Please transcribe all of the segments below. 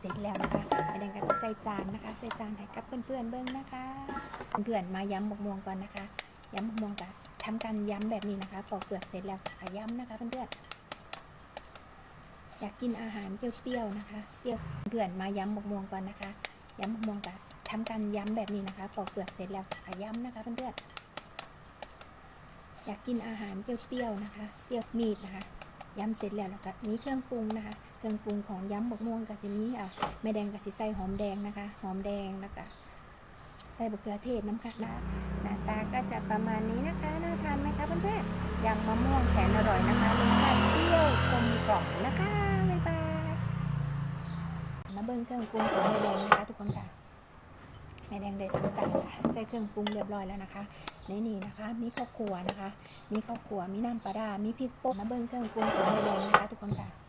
เสร็จแล้วนะคะแม่แดงก็จะใส่จานนะคะ ใส่จานให้กับเพื่อนๆเบิ้งนะคะ เพื่อนๆมาย้ำบกม่วงก่อนนะคะ ย้ำบกม่วงกับทำการย้ำแบบนี้นะคะปอกเปลือกเสร็จแล้วก็ย้ำนะคะเพื่อนๆอยากกินอาหารเปรี้ยวๆนะคะเปรี้ยวเพื่อนมาย้ำบกม่วงก่อนนะคะ ย้ำบกม่วงกับทำการย้ำแบบนี้นะคะปอกเปลือกเสร็จแล้วก็ย้ำนะคะเพื่อนๆอยากกินอาหารเปรี้ยวๆนะคะ เปรี้ยวมีดนะคะย้ำเสร็จแล้วแล้วก็มีเครื่องปรุงนะคะ เครื่องปรุงของย้ำบกม่วงกับสินี้อะแม่แดงกับสิใส่หอมแดงนะคะ หอมแดงแล้วก็ใส่บะเขือเทศน้ำคัดนะหน้าตาก็จะประมาณนี้นะคะน่าทานไหมคะเพื่อนๆยำมะม่วงแสนอร่อยนะคะรสชาติเปรี้ยวกลมกล่อมนะคะบ๊ายบายมาเบิ้งเครื่องปรุงของแม่แดงนะคะทุกคนค่ะแม่แดงได้ทำการใส่เครื่องปรุงเรียบร้อยแล้วนะคะในนี่นะคะ มีข้าวคั่วนะคะ มีข้าวคั่วมีน้ำปลาร้ามีพริกป่นมาเบิ้งเครื่องปรุงของแม่แดงนะคะทุกคนค่ะ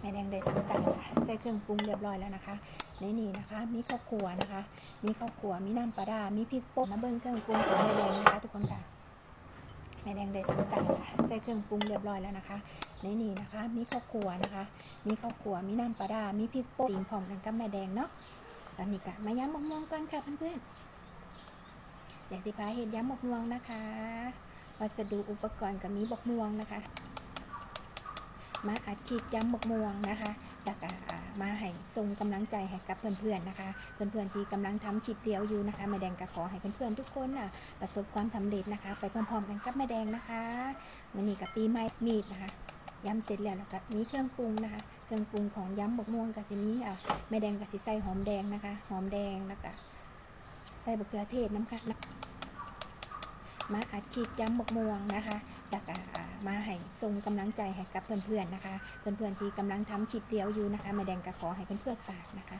แม่แดงได้ทำการใส่เครื่องปรุงเรียบร้อยแล้วนะคะในนี่นะคะ มีข้าวคั่วนะคะ มีข้าวคั่วมีน้ำปลาร้ามีพริกป่นมาเบิ้งเครื่องปรุงของแม่แดงนะคะทุกคนค่ะแม่แดงได้ทำการใส่เครื่องปรุงเรียบร้อยแล้วนะคะในนี่นะคะ มีข้าวคั่วนะคะ มีข้าวคั่วมีน้ำปลาร้ามีพริกป่นตีนพร้อมกันกับแม่แดงเนาะตอนนี้ก็มาย้ำบกม่วงก่อนค่ะเพื่อนๆอยากสิพาเห็ดย้ำบกม่วงนะคะวัสดุอุปกรณ์ก็มีบกม่วงนะคะ มาอัดคลิปย้ำบกม่วงนะคะแล้วก็มาให้ส่งกำลังใจให้กับเพื่อนๆนะคะ เพื่อนๆที่กำลังทำคลิปเดียวอยู่นะคะแม่แดงก็ขอให้เพื่อนๆทุกคนน่ะประสบความสำเร็จนะคะ ไปพร้อมๆกันกับแม่แดงนะคะวันนี้กับปีใหม่มีดนะคะย้ำเสร็จแล้วแล้วก็มีเครื่องปรุงนะคะ เครื่องปรุงของย้ำบกม่วงกับสินี้อะแม่แดงกับสิใส่หอมแดงนะคะ หอมแดงแล้วก็ใส่บะเขือเทศน้ำคัดนะมาอัดคลิปย้ำบกม่วงนะคะแล้วก็อ่า มาให้ส่งกำลังใจให้กับเพื่อนๆนะคะ เพื่อนๆที่กำลังทำคลิปเดียวอยู่นะคะแม่แดงก็ขอให้เพื่อนๆฝากนะคะ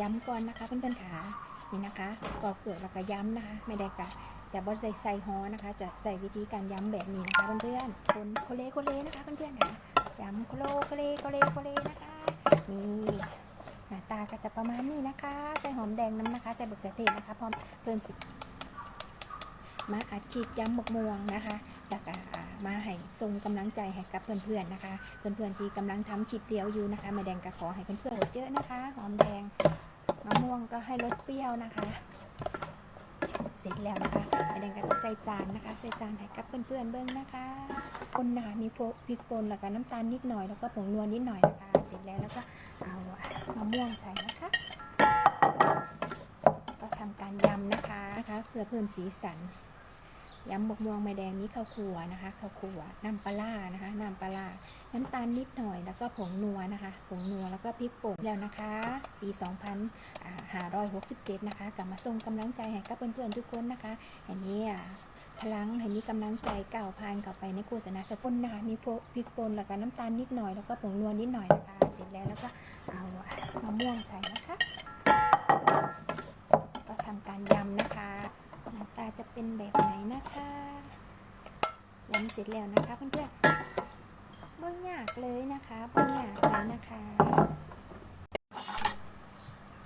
ย้ำก่อนนะคะเพื่อนๆขานี่นะคะปอกเปลือกแล้วก็ย้ำนะคะแม่แดงก็จะบดใส่ใส่ฮอนะคะ จะใส่วิธีการย้ำแบบนี้นะคะเพื่อนๆคนโคเลโคเลนะคะเพื่อนๆค่ะย้ำโคโลโคเลโคเลโคเลนะคะนี่หน้าตาก็จะประมาณนี้นะคะ ใส่หอมแดงน้ำนะคะใส่บะเขือเทศนะคะพร้อมเพิ่มสิมาอัดคลิปย้ำบกม่วงนะคะแล้วก็อ่า มาให้ส่งกำลังใจให้กับเพื่อนๆนะคะ เพื่อนๆที่กำลังทำคลิปเดียวอยู่นะคะแม่แดงก็ขอให้เพื่อนๆลดเยอะนะคะหอมแดงมะม่วงก็ให้ลดเปรี้ยวนะคะ เสร็จแล้วนะคะแม่แดงก็จะใส่จานนะคะ ใส่จานให้กับเพื่อนๆเบิ้งนะคะคนนะคะมีพริกป่นแล้วก็น้ำตาลนิดหน่อยแล้วก็ผงนวลนิดหน่อยนะคะ เสร็จแล้วแล้วก็เอามะม่วงใส่นะคะก็ทำการยำนะคะนะคะ เพื่อเพิ่มสีสัน ยำบกม่วงไม้แดงนี้ข้าวคั่วนะคะข้าวคั่วน้ำปลานะคะน้ำปลาน้ำตาลนิดหน่อยแล้วก็ผงนัวนะคะ ผงนัวแล้วก็พริกป่นแล้วนะคะ ปี 2567 นะคะกลับมาส่งกำลังใจให้กับเพื่อนๆทุกคนนะคะอันนี้อะพลังให้มีกำลังใจเก้าวผ่านเข้าไปในโฆษณาสกุลนะคะมีพริกป่นแล้วก็น้ำตาลนิดหน่อยแล้วก็ผงนัวนิดหน่อยนะคะเสร็จแล้วแล้วก็เอามะม่วงใส่นะคะ ก็ทำการยำนะคะ ตาจะเป็นแบบไหนนะคะยำเสร็จแล้วนะคะเพื่อนๆบ่ยากเลยนะคะบ่ยากเลยนะคะ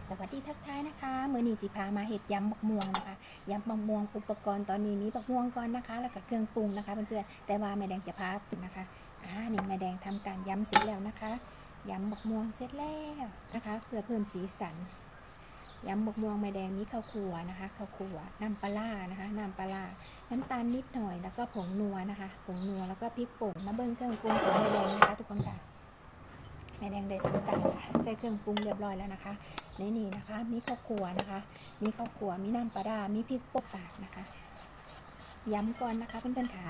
สวัสดีทักทายนะคะมือนีสิพามาเห็ดยำบักม่วงนะคะยำบักม่วงอุปกรณ์ตอนนี้มีบักม่วงก่อนนะคะ แล้วก็เครื่องปรุงนะคะเพื่อนๆแต่ว่าแม่แดงจะพาไปนะคะอ่านี่แม่แดงทำการยำเสร็จแล้วนะคะยำบักม่วงเสร็จแล้วนะคะ เพื่อเพิ่มสีสัน ยำบกม่วงไม้แดงนี้ข้าวคั่วนะคะข้าวคั่วน้ำปลานะคะน้ำปลาน้ำตาลนิดหน่อยแล้วก็ผงนัวนะคะผงนัวแล้วก็พริกป่นมาเบิ้งเครื่องปรุงของไม้แดงนะคะทุกคนค่ะไม้แดงได้ทำการใส่เครื่องปรุงเรียบร้อยแล้วนะคะในนี่นะคะ มีข้าวคั่วนะคะ มีข้าวคั่วมีน้ำปลาร้ามีพริกป่นตากนะคะย้ำก่อนนะคะเพื่อนๆขา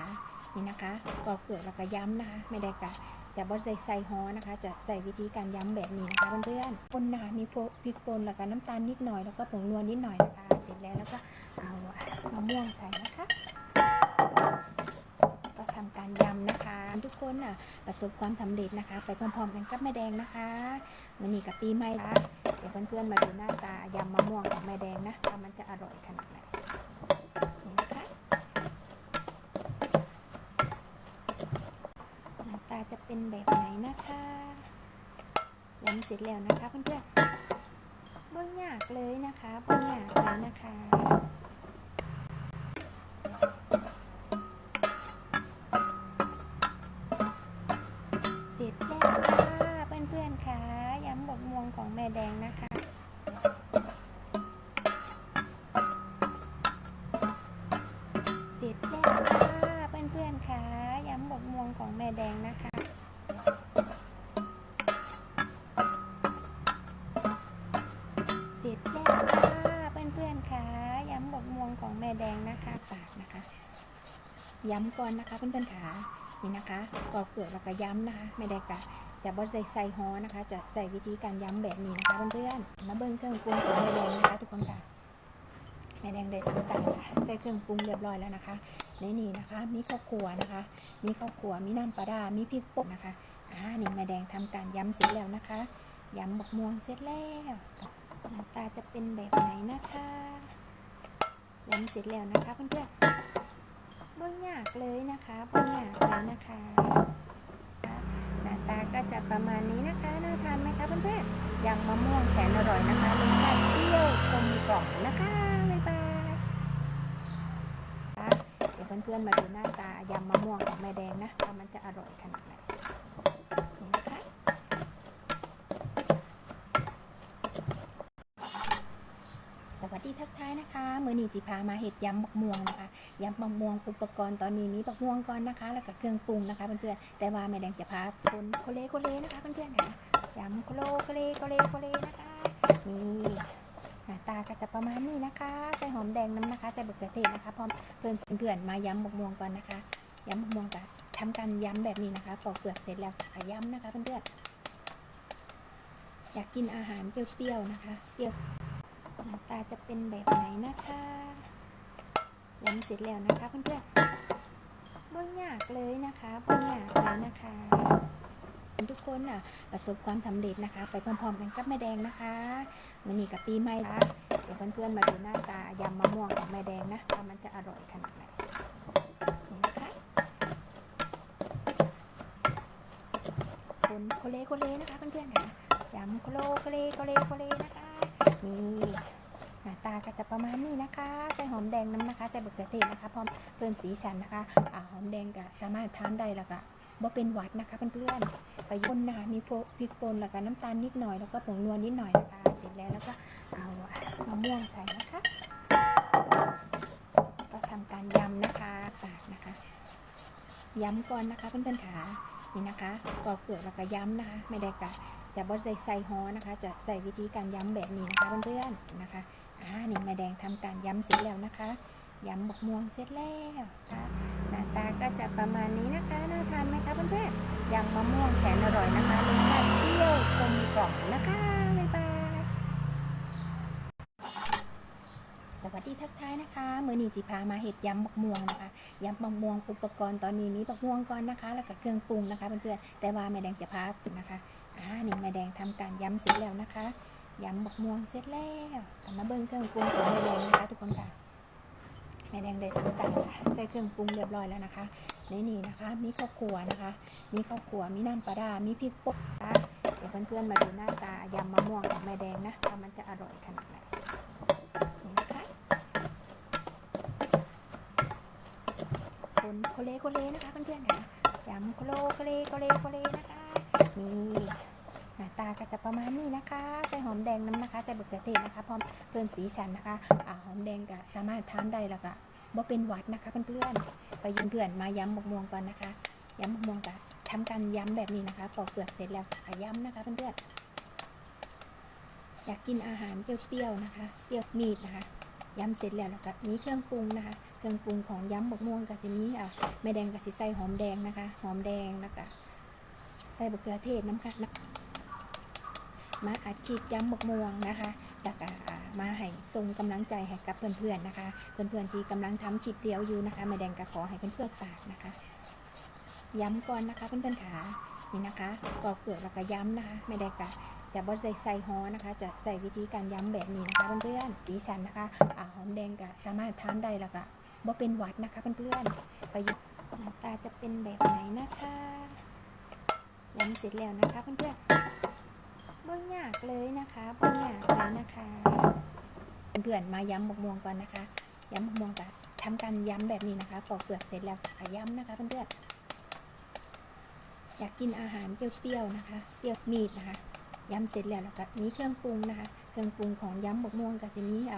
นี่นะคะปอกเปลือกแล้วก็ย้ำนะคะ ไม่ได้กะ จะบดใส่ใส่ฮอนะคะ จะใส่วิธีการย้ำแบบนี้นะคะเพื่อนๆคนนะคะมีพริกป่นแล้วก็น้ำตาลนิดหน่อยแล้วก็ผงนวลนิดหน่อยนะคะ เสร็จแล้วแล้วก็เอามะม่วงใส่นะคะ ก็ทำการยำนะคะ ทุกคนอะประสบความสำเร็จนะคะ ไปพร้อมๆกันกับแม่แดงนะคะวันนี้กับปีใหม่นะเดี๋ยวเพื่อนๆมาดูหน้าตายำมะม่วงของแม่แดงนะว่ามันจะอร่อยขนาดไหนนะคะ หน้าตาจะ เป็นแบบไหนนะคะยำเสร็จแล้วนะคะเพื่อนๆบ่ยากเลยนะคะบ่ยากเลยนะคะ แม่แดงนะคะปากนะคะ ย้ำก่อนนะคะเพื่อนๆค่ะนี่นะคะปอกเปลือกแล้วก็ย้ำนะคะ แม่แดงกะจะบดใส่ใส่ฮอนะคะ จะใส่วิธีการย้ำแบบนี้นะคะเพื่อนๆมาเบิ้งเครื่องปรุงของแม่แดงนะคะ ทุกคนค่ะแม่แดงได้ทำการใส่เครื่องปรุงเรียบร้อยแล้วนะคะในนี่นะคะ มีข้าวคั่วนะคะ มีข้าวคั่วมีน้ำปลาร้ามีพริกป่นนะคะอ่านี่แม่แดงทำการย้ำเสร็จแล้วนะคะย้ำบกม่วงเสร็จแล้วหน้าตาจะเป็นแบบไหนนะคะ ย้ำเสร็จแล้วนะคะเพื่อนๆบ่ยากเลยนะคะบ่ยากเลยนะคะ หน้าตาก็จะประมาณนี้นะคะน่าทานไหมคะเพื่อนๆยำมะม่วงแสนอร่อยนะคะรสชาติเปรี้ยวกลมกล่อมนะคะบ๊ายบายเดี๋ยวเพื่อนๆมาดูหน้าตายำมะม่วงของแม่แดงนะว่ามันจะอร่อยขนาดไหนนะคะ ส วัสดีทักทายนะคะมือนีจิพามาเห็ดยำบักม่วงนะคะยำบักม่วงอุปกรณ์ตอนนี้มีบักม่วงก่อนนะคะ แล้วก็เครื่องปรุงนะคะเพื่อนๆแต่ว่าแม่แดงจะพาคนโคเลโคเลนะคะเพื่อนๆค่ะยำโคโลโคเลโคเลโคเลนะคะนี่หน้าตาก็จะประมาณนี้นะคะใส่หอมแดงน้ำนะคะใส่บักเขือเทศนะคะพร้อมเพื่อนเพื่อนๆมายำบักม่วงก่อนนะคะยำบักม่วงกับทำการยำแบบนี้นะคะปอกเปลือกเสร็จแล้วก็ย้ำนะคะเพื่อนๆอยากกินอาหารเปรี้ยวๆนะคะเปรี้ยว ตาจะเป็นแบบไหนนะคะย้ำเสร็จแล้วนะคะเพื่อนๆบ่ยากเลยนะคะบ่ยากเลยนะคะ ทุกคนน่ะประสบความสำเร็จนะคะ ไปพร้อมๆกันกับแม่แดงนะคะมันนี่กับปีใหม่ละเดี๋ยวเพื่อนๆมาดูหน้าตายำมะม่วงของแม่แดงนะว่ามันจะอร่อยขนาดไหนนะคะคนโคเลโคเลนะคะเพื่อนๆค่ะยำโคโลโคเลโคเลโคเลนะคะนี่ น้าตาก็จะประมาณนี้นะคะใส่หอมแดงน้ำนะคะใส่บักเขือเทศนะคะพร้อมเพิ่มสีสันนะคะอ่าหอมแดงก็สามารถทานได้แล้วก็บ่เป็นหวัดนะคะเพื่อนๆไปย่นนะคะมีพริกป่นแล้วก็น้ำตาลนิดหน่อยแล้วก็ผงนัวนิดหน่อยนะคะเสร็จแล้วแล้วก็เอามะม่วงใส่นะคะ ก็ทำการยำนะคะปากนะคะย้ำก่อนนะคะเพื่อนๆขานี่นะคะปอกเปลือกแล้วก็ย้ำนะคะ ไม่ได้กะจะบดใส่ใส่ฮอนะคะ จะใส่วิธีการย้ำแบบนี้นะคะเพื่อนๆนะคะ อ่านี่แม่แดงทำการย้ำเสร็จแล้วนะคะย้ำบกม่วงเสร็จแล้วค่ะหน้าตาก็จะประมาณนี้นะคะน่าทานไหมคะเพื่อนๆยำมะม่วงแสนอร่อยนะคะรสชาติเปรี้ยวกลมกล่อมนะคะบ๊ายบายสวัสดีทักทายนะคะมือนีจิพามาเห็ดยำบักม่วงนะคะยำบักม่วงอุปกรณ์ตอนนี้มีบักม่วงก่อนนะคะ แล้วก็เครื่องปรุงนะคะเพื่อนๆแต่ว่าแม่แดงจะพานะคะอ่านี่แม่แดงทำการย้ำเสร็จแล้วนะคะ ยำบักม่วงเสร็จแล้วกลับมาเบิ้งเครื่องปรุงของแม่แดงนะคะทุกคนค่ะแม่แดงได้ทำการใส่เครื่องปรุงเรียบร้อยแล้วนะคะในนี่นะคะ มีข้าวคั่วนะคะ มีข้าวคั่วมีน้ำปลาร้ามีพริกป่นนะคะเดี๋ยวเพื่อนๆมาดูหน้าตายำมะม่วงของแม่แดงนะว่ามันจะอร่อยขนาดไหนนะคะคนโคเลโคเลนะคะเพื่อนๆค่ะยำโคโลโคเลโคเลโคเลนะคะนี่ หน้าตาก็จะประมาณนี้นะคะ ใส่หอมแดงน้ำนะคะใส่บักเขือเทศนะคะพร้อมเพิ่มสีสันนะคะอ่าหอมแดงก็สามารถทานได้แล้วก็บ่เป็นหวัดนะคะเพื่อนๆไปยืมเพื่อนมาย้ำบกม่วงก่อนนะคะย้ำบกม่วงก็ทำการย้ำแบบนี้นะคะปอกเปลือกเสร็จแล้วก็ย้ำนะคะเพื่อนๆอยากกินอาหารเปรี้ยวๆนะคะ เปรี้ยวมีดนะคะย้ำเสร็จแล้วแล้วก็มีเครื่องปรุงนะคะ เครื่องปรุงของย้ำบกม่วงกับสิมีอ่าแม่แดงกับสิใส่หอมแดงนะคะ หอมแดงแล้วก็ใส่บักเขือเทศน้ำค่ะ มาอัดคลิปย้ำบกมวงนะคะแล้วก็มาให้ส่งกำลังใจให้กับเพื่อนๆนะคะ เพื่อนๆที่กำลังทำคลิปเดียวอยู่นะคะม่แดงก็ขอให้เพื่อนๆฝากนะคะ ย้ำก่อนนะคะเพื่อนๆขานี่นะคะปอกเปลือกแล้วก็ย้ำนะคะแม่แดงก็จะบดใส่ใส่ฮอนะคะ จะใส่วิธีการย้ำแบบนี้นะคะเพื่อนๆสีสันนะคะอ่าหอมแดงก็สามารถทานได้แล้วก็บ่เป็นหวัดนะคะเพื่อนๆประยุกต์หน้าตาจะเป็นแบบไหนนะคะย้ำเสร็จแล้วนะคะเพื่อนๆ บ่ยากเลยนะคะบ่ยากเลยนะคะ เพื่อนๆมาย้ำบกม่วงก่อนนะคะ ย้ำบกม่วงกับทำการย้ำแบบนี้นะคะปอกเปลือกเสร็จแล้วก็ย้ำนะคะเพื่อนๆอยากกินอาหารเปรี้ยวๆนะคะ เปรี้ยวมีดนะคะย้ำเสร็จแล้วแล้วก็มีเครื่องปรุงนะคะ เครื่องปรุงของย้ำบกม่วงกับสิมีอะ